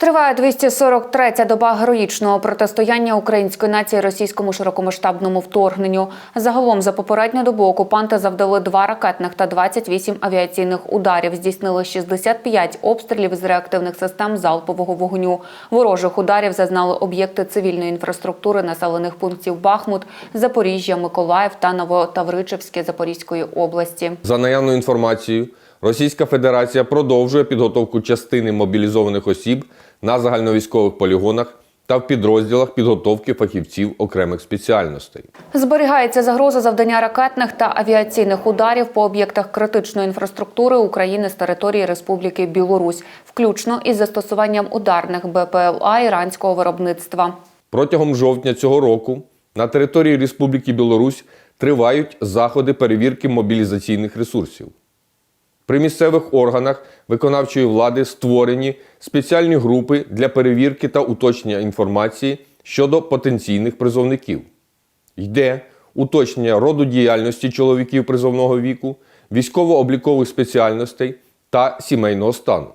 Триває 243-я доба героїчного протистояння української нації російському широкомасштабному вторгненню. Загалом за попередню добу окупанти завдали два ракетних та 28 авіаційних ударів. Здійснили 65 обстрілів з реактивних систем залпового вогню. Ворожих ударів зазнали об'єкти цивільної інфраструктури населених пунктів Бахмут, Запоріжжя, Миколаїв та Новотавричевське Запорізької області. За наявною інформацією, Російська Федерація продовжує підготовку частини мобілізованих осіб на загальновійськових полігонах та в підрозділах підготовки фахівців окремих спеціальностей. Зберігається загроза завдання ракетних та авіаційних ударів по об'єктах критичної інфраструктури України з території Республіки Білорусь, включно із застосуванням ударних БПЛА іранського виробництва. Протягом жовтня цього року на території Республіки Білорусь тривають заходи перевірки мобілізаційних ресурсів. При місцевих органах виконавчої влади створені спеціальні групи для перевірки та уточнення інформації щодо потенційних призовників. Йде уточнення роду діяльності чоловіків призовного віку, військово-облікових спеціальностей та сімейного стану.